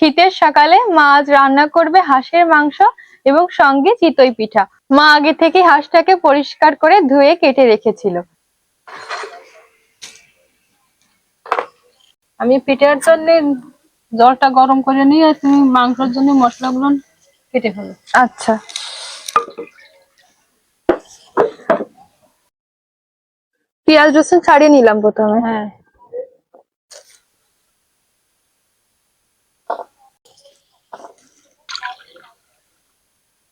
শীতের সকালে মা আজ রান্না করবে হাঁসের মাংস এবং সঙ্গে চিতই পিঠা। মা আগে থেকে হাঁসটাকে পরিষ্কার করে ধুয়ে কেটে রেখেছিল। আমি পিঠার জন্য জলটা গরম করে নিয়ে তুমি মাংসের জন্য মশলাগুলো কেটে ফেলো। আচ্ছা। পেঁয়াজ রসুন ছাড়িয়ে নিলাম প্রথমে। হ্যাঁ।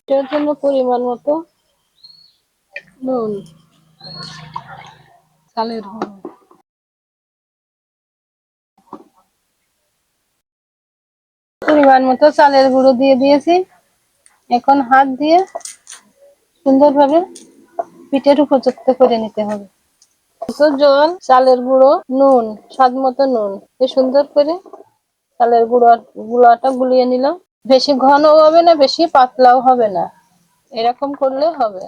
এটার জন্য পরিমাণ মতো নুন। চালের গুঁড়ো। পরিমাণ মতো চালের গুঁড়ো দিয়ে দিয়েছি। এখন হাত দিয়ে সুন্দরভাবে পিঠের উপযুক্ত করে নিতে হবে। জল চালের গুঁড়ো নুন স্বাদ মতো নুন। এ সুন্দর করে চালের গুঁড়ো গুঁড়াটা গুলিয়ে নিলাম। বেশি ঘনও হবে না বেশি পাতলাও হবে না। এরকম করলে হবে।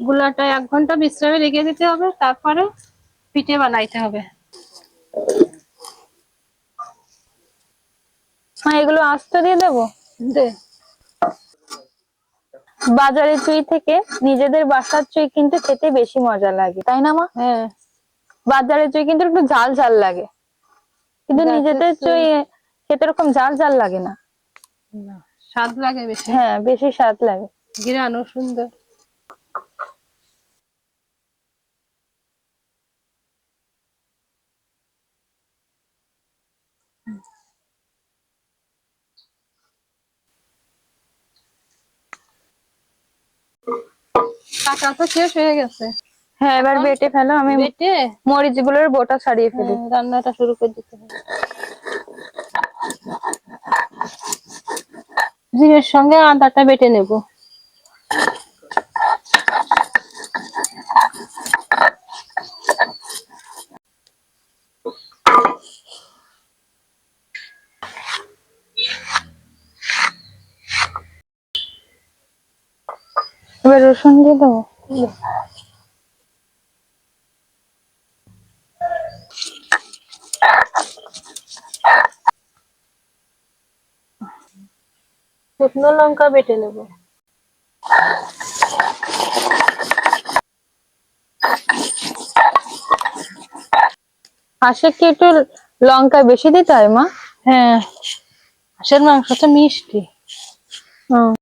গুলাটা এক ঘণ্টা বিশ্রামে রেখে দিতে হবে তারপরে পিঠে বানাইতে হবে। মা এগুলো আস্ত দিয়ে দেবো? দে। বাজারের চুই থেকে নিজেদের বাসার চুই কিন্তু খেতে বেশি মজা লাগে। তাই না মা? হ্যাঁ। বাজারের চুই কিন্তু একটু ঝাল ঝাল লাগে। কিন্তু নিজেদের চুই খেতে এরকম ঝাল ঝাল লাগে না। স্বাদ লাগে বেশি। হ্যাঁ বেশি স্বাদ লাগে। ঘিরানো সুন্দর। তো শেষ হয়ে গেছে। হ্যাঁ এবার বেটে ফেলো আমি বেটে মরিচগুলোর বোটা ছাড়িয়ে ফেলি। হ্যাঁ, রান্নাটা শুরু করে দিতে হবে। জিরের সঙ্গে আদাটা বেটে নেব। এবার রসুন দিয়ে দেবো। শুকনো লঙ্কা বেটে নেব। হাঁসে কি একটু লঙ্কা বেশি দিতে হয় মা? হ্যাঁ হাঁসের মাংসটা মিষ্টি। হুম।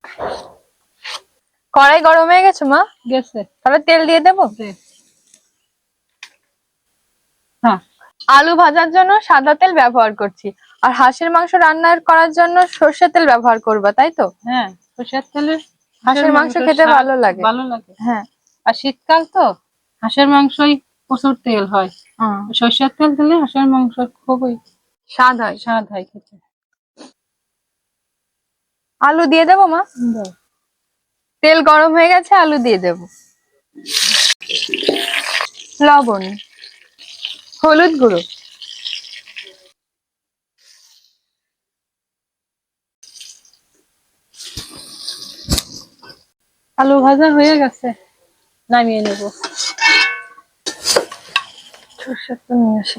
কড়াই গরম হয়ে গেছে মা? গেছে। তাহলে তেল দিয়ে দেবো। হ্যাঁ। আলু ভাজার জন্য সাদা তেল ব্যবহার করছি। আর হাঁসের মাংস রান্নার করার জন্য সর্ষের তেল ব্যবহার করবা তাই তো? হ্যাঁ সরষের তেলে হাঁসের মাংস খেতে ভালো লাগে। ভালো লাগে। হ্যাঁ। আর শীতকাল তো হাঁসের মাংসই প্রচুর তেল হয়। সর্ষের তেল দিলে হাঁসের মাংস খুবই স্বাদ হয়। স্বাদ হয় খেতে। আলু দিয়ে দেবো মা? তেল গরম হয়ে গেছে আলু দিয়ে দেব। লবণ হলুদ গুঁড়ো। আলু ভাজা হয়ে গেছে। নামিয়ে নেব। সর্ষের তেল নিয়ে আসি।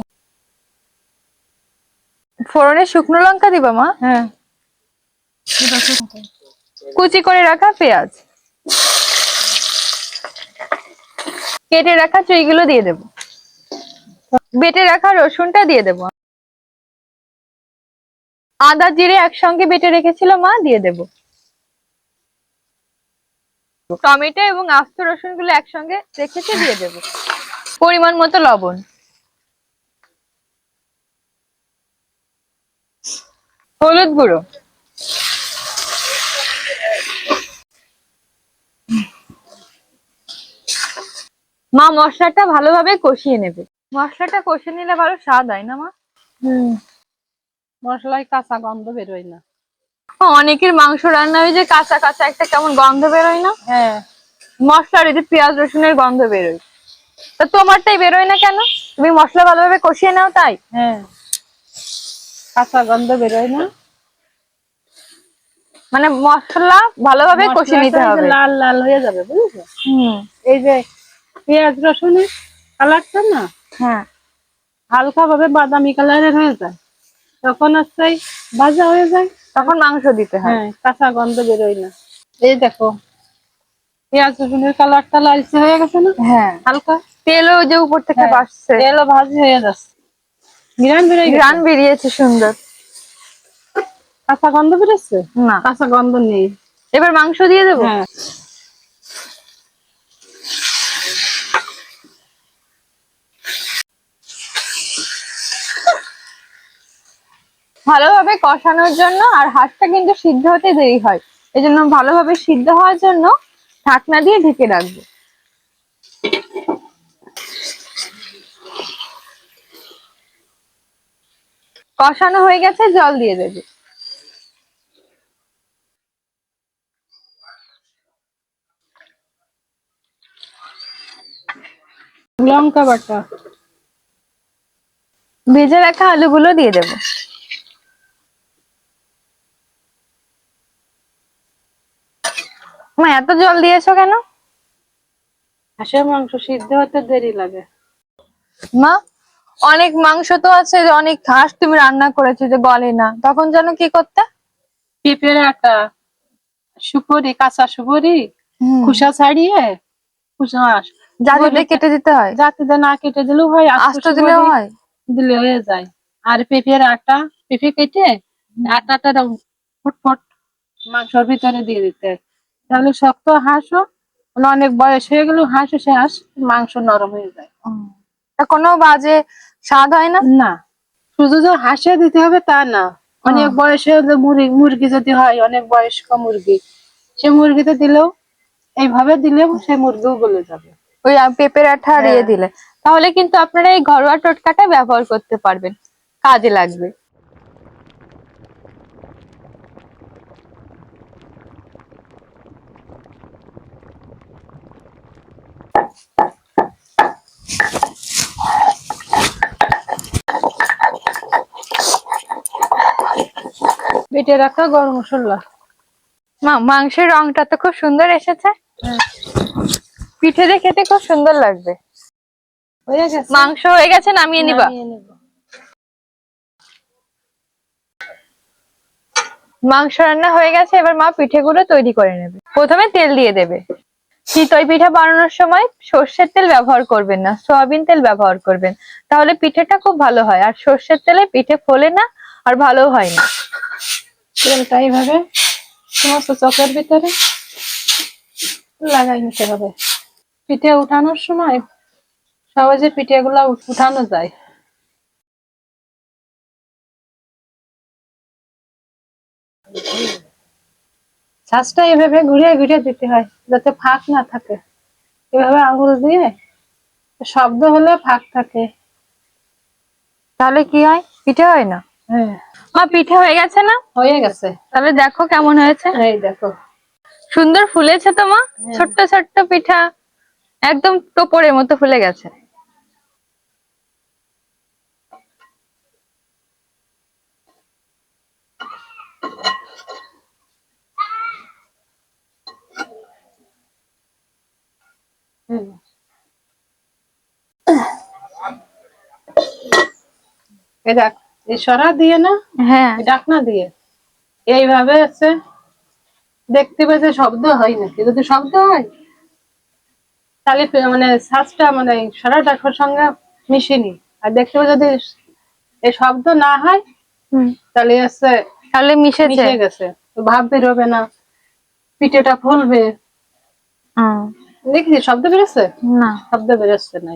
ফোড়নে শুকনো লঙ্কা দিবা মা? হ্যাঁ। কুচি করে রাখা পেঁয়াজ। কেটে রাখা চুইগুলো দিয়ে দেব। বেটে রাখা রসুনটা দিয়ে দেব। আদা জিরে একসঙ্গে বেটে রেখেছিল মা? দিয়ে দেব। টমেটো এবং আস্ত রসুনগুলো একসঙ্গে রেখেছে দিয়ে দেব। পরিমাণ মতো লবণ। হলুদ গুঁড়ো। মা মশলাটা ভালোভাবে কষিয়ে নেবে। মশলাটা কষিয়ে নিলে ভালো স্বাদ হয় না মা? হুম। মশলায় কাঁচা গন্ধ বেরোয় না। অনেকের মাংস রান্না হয়ে যে কাঁচা কাঁচা একটা কেমন গন্ধ বেরোয় না? হ্যাঁ। মশলার এই যে পেঁয়াজ রসুনের গন্ধ বেরোয়। তা তোমারটাই বেরোয় না কেন? তুমি মশলা ভালোভাবে কষিয়ে নাও তাই? হ্যাঁ। কাঁচা গন্ধ বেরোয় না। মানে মশলা ভালোভাবে কষিয়ে নিতে হবে। লাল লাল হয়ে যাবে বুঝেছ? হুম। এই যে পেঁয়াজ রসুনের কালারটা না হ্যাঁ। হালকা ভাবে বাদামি কালারের হয়ে যায়। তখন হচ্ছে ভাজা হয়ে যায়। তখন মাংস দিতে হয়। হ্যাঁ কাঁচা গন্ধ বেরোয় না। এই দেখো পেঁয়াজ রসুনের কালারটা লালচে হয়ে গেছে না? হ্যাঁ। হালকা? তেলও যে উপর থেকে বাড়ছে। বাসছে তেলও ভাজি হয়ে যাচ্ছে। গ্রান বেরিয়ে গ্রান বেরিয়েছে সুন্দর। কাঁচা গন্ধ বেরোচ্ছে? না। কাঁচা গন্ধ নেই। এবার মাংস দিয়ে দেবো? হ্যাঁ ভালোভাবে কষানোর জন্য আর হাঁসটা কিন্তু সিদ্ধ হতে দেরি হয়। এজন্য ভালোভাবে সিদ্ধ হওয়ার জন্য ঢাকনা দিয়ে ঢেকে রাখব। কষানো হয়ে গেছে জল দিয়ে দেবে। লঙ্কা বাটা। ভেজে রাখা আলুগুলো দিয়ে দেবো। মা এত জল দিয়েছ কেন? হাঁসের মাংস সিদ্ধ হতে দেরি লাগে। মা অনেক মাংস তো আছে যে অনেক ঘাস তুমি রান্না করেছ যে গলে না। তখন যেন কি করতে? পেঁপের আটা সুপুরি কাঁচা সুপুরি। খোসা ছাড়িয়ে খোসা জালিতে কেটে দিতে হয়? জাতিতে না কেটে দিলেও হয় আস্ত দিলেও হয়? দিলে হয়ে যায়। আর পেঁপের আটা পেঁপে কেটে আটাটা ফুটফুট মাংসর ভিতরে দিয়ে দিতে হয়। তাহলে শক্ত হাঁসও মানে অনেক বয়স হয়ে গেল হাঁসও সে হাঁস মাংস নরম হয়ে যায়। কোনো বাজে স্বাদ হয় না? না শুধু যে হাঁসে দিতে হবে তা না। অনেক বয়সে মুরগি মুরগি যদি হয় অনেক বয়স্ক মুরগি সে মুরগিতে দিলেও এইভাবে দিলেও সে মুরগিও গলে যাবে। ওই পেঁপের আঠা ইয়ে হ্যাঁ। দিলে। তাহলে কিন্তু আপনারা এই ঘরোয়া টোটকাটা ব্যবহার করতে পারবেন। কাজে লাগবে। বেটে রাখা গরম মশলা। মা মাংসের রংটা তো খুব সুন্দর এসেছে। হ্যাঁ। পিঠে দিয়ে খেতে খুব সুন্দর লাগবে। মাংস হয়ে গেছে নামিয়ে নিবা। মাংস রান্না হয়ে গেছে এবার মা পিঠেগুলো তৈরি করে নেবে। প্রথমে তেল দিয়ে দেবে। চিতই পিঠা বানানোর সময় সর্ষের তেল ব্যবহার করবেন না সয়াবিন তেল ব্যবহার করবেন। তাহলে পিঠেটা খুব ভালো হয় আর সর্ষের তেলে পিঠে ফোলে না আর ভালো হয় না। তেলটা এইভাবে সমস্ত চপের ভিতরে লাগাই নিতে হবে। পিঠে উঠানোর সময় সহজে পিঠেগুলা উঠ- উঠানো যায়। ছাঁচটা এভাবে ঘুরিয়ে ঘুরিয়ে দিতে হয়, যাতে ফাঁক না থাকে। এভাবে আঙুল দিয়ে শব্দ হলে ফাঁক থাকে। তাহলে কি হয়? পিঠে হয় না? মা পিঠে হয়ে গেছে না? হয়ে গেছে। তাহলে দেখো কেমন হয়েছে। এই দেখো। সুন্দর ফুলেছে তো মা? ছোট্ট ছোট্ট পিঠা। একদম টোপরের মতো ফুলে গেছে। হুম। এই দেখ। এই সরা দিয়ে না? হ্যাঁ। ডাকনা দিয়ে। এইভাবে আছে। দেখতে যে শব্দ হয় নাকি? যদি শব্দ হয় তাহলে মানে শ্বাসটা মানে সরা ডাকার সঙ্গে মিশেনি। আর দেখতে পাই যদি এই শব্দ না হয় হুম। তাহলে আছে তাহলে মিশেছে মিশে গেছে। ভাব বেরোবে না। পিঠেটা ফুলবে। দেখি শব্দ বেরোচ্ছে? না। শব্দ বেরোচ্ছে না।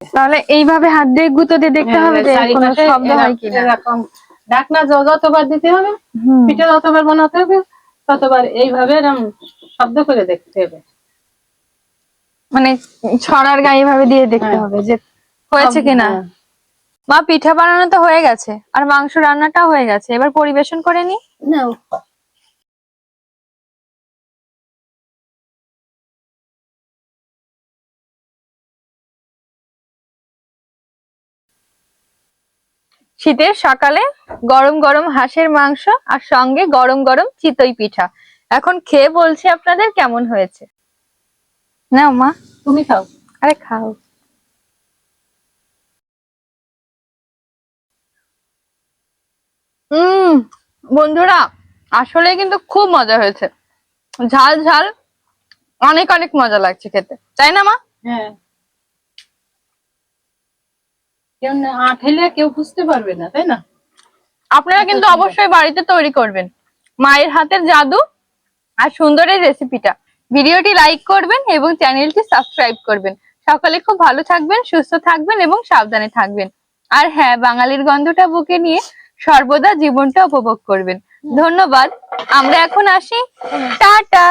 তাহলে এইভাবে হাত দিয়ে গুঁতো দিয়ে দেখতে হ্যাঁ, হবে যে কোনো শব্দ হয় কিনা। এরকম যতবার দিতে হবে পিঠে যতবার বানাতে হবে ততবার এইভাবে এরকম শব্দ করে দেখতে হবে। মানে ছড়ার গায়ে এইভাবে দিয়ে দেখতে হ্যাঁ। হবে যে হয়েছে কিনা। হ্যাঁ। মা পিঠা বানানো তো হয়ে গেছে। আর মাংস রান্নাটাও হয়ে গেছে। এবার পরিবেশন করে নি? নাও শীতের সকালে গরম গরম হাঁসের মাংস আর সঙ্গে গরম গরম চিতই পিঠা। এখন খেয়ে বলছি আপনাদের কেমন হয়েছে? নাও মা, তুমি খাও। আরে খাও। উম, বন্ধুরা, আসলে কিন্তু খুব মজা হয়েছে। ঝাল ঝাল, অনেক অনেক মজা লাগছে খেতে। তাই না মা? হ্যাঁ। কেউ না আঠেলে কেউ বুঝতে পারবে না তাই না? আপনারা কিন্তু অবশ্যই বাড়িতে তৈরি করবেন। মায়ের হাতের জাদু আর সুন্দর এই রেসিপিটা ভিডিওটি লাইক করবেন এবং চ্যানেলটি সাবস্ক্রাইব করবেন। সকলে খুব ভালো থাকবেন সুস্থ থাকবেন এবং সাবধানে থাকবেন। আর হ্যাঁ বাঙালির গন্ধটা বুকে নিয়ে সর্বদা জীবনটা উপভোগ করবেন। ধন্যবাদ। আমরা এখন আসি। টাটা!